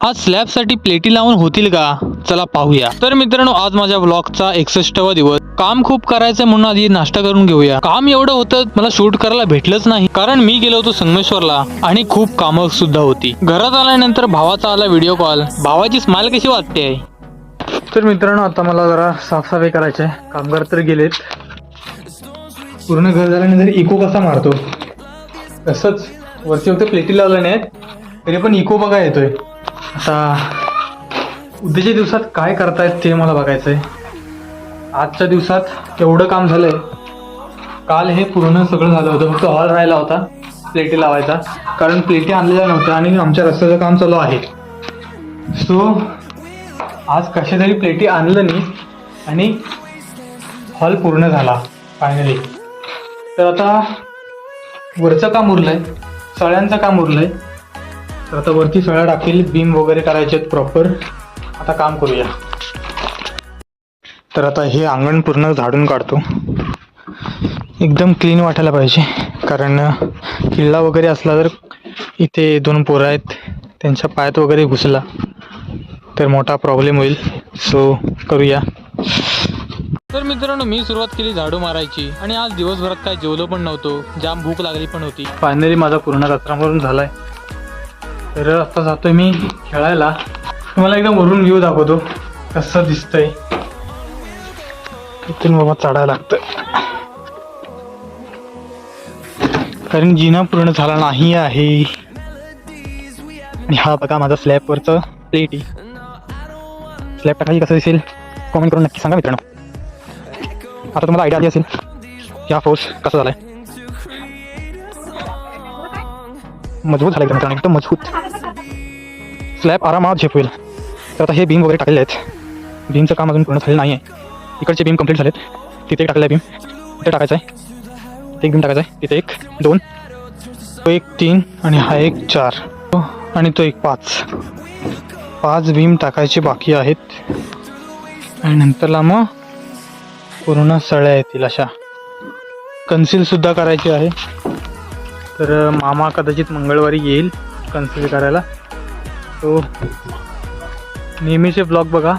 आज स्लॅबसाठी प्लेटी लावून होतील का? चला पाहूया. तर मित्रांनो आज माझ्या ब्लॉगचा एकसष्टवा दिवस. काम खूप करायचं म्हणून आधी नाश्ता करून घेऊया. काम एवढं होतं मला शूट करायला भेटलंच नाही. कारण मी गेलो होतो संगमेश्वरला आणि खूप कामं सुद्धा होती. घरात आल्यानंतर भावाचा आला व्हिडिओ कॉल भावाची स्माइल कशी वाटते? तर मित्रांनो आता मला जरा साफसफाई करायची आहे कामगार तर गेलेत. पूर्ण घर झाल्यानंतर इको कसा मारतो? तसंच वरचे फक्त प्लेटी लावल्या नाहीत. तरी पण इको बघा येतोय. आता उद्याच्या दिवसात काय करतायत ते मला बघायचं आहे आजच्या दिवसात एवढं काम झालंय. काल हे पूर्ण सगळं झालं होतं. फक्त हॉल राहिला होता. प्लेटी लावायचा. कारण प्लेटी आणलेल्या नव्हत्या आणि आमच्या रस्त्याचं काम चालू आहे. सो आज कशा तरी प्लेटी आणलं नाही आणि हॉल पूर्ण झाला फायनली तर आता वरचं काम उरलंय. सळ्यांचं काम उरलंय. तर आता वरती सळ्या टाकील बीम वगैरे करायचे आहेत प्रॉपर आता काम करूया. तर आता हे अंगण पूर्ण झाडून काढतो. एकदम क्लीन वाटायला पाहिजे. कारण किल्ला वगैरे असला तर इथे दोन पोरं आहेत. त्यांच्या पायात वगैरे घुसला तर मोठा प्रॉब्लेम होईल. सो करूया. तर मित्रांनो मी सुरुवात केली झाडू मारायची. आणि आज दिवसभरात काय जेवलो पण नव्हतो. जाम भूक लागली पण होती. फायनली माझा पूर्ण कचरा मारून झालाय. तर आता जातोय मी खेळायला. तुम्हाला एकदम वरून व्ह्यू दाखवतो कसं दिसतंय. इथून बाबा चढायला लागतं कारण जिना पूर्ण झाला नाही आहे. आणि हा बघा माझा स्लॅबवरचं प्लेट स्लॅब टाकायची कसं दिसेल? कॉमेंट करून नक्की सांगा मित्रांनो. आता तुम्हाला आयडिया आली असेल या फोर्स कसा झालाय? मजबूत झाला मित्रांनो एकदम मजबूत. स्लॅब आरामात झेपवेल तर आता हे बीम वगैरे टाकलेले आहेत. बीमचं काम अजून पूर्ण झालेलं नाही आहे इकडचे बीम कंप्लीट झालेत. तिथे एक आहे बीम कुठे टाकायचं आहे. एक बीम टाकायचा आहे. तिथे एक दोन. तो एक तीन आणि हा एक चार. आणि तो एक पाच. पाच बीम टाकायचे बाकी आहेत. आणि नंतरला मग पूर्ण सळ्या येतील अशा. कन्सिलसुद्धा करायची आहे. तर मामा कदाचित मंगळवारी येईल कन्सिडर करायला. तो नेहमीचे ब्लॉग बघा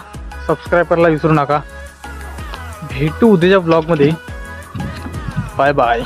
सबस्क्रायबरला विसरू नका. भेटू उद्याच्या ब्लॉगमध्ये. Bye bye.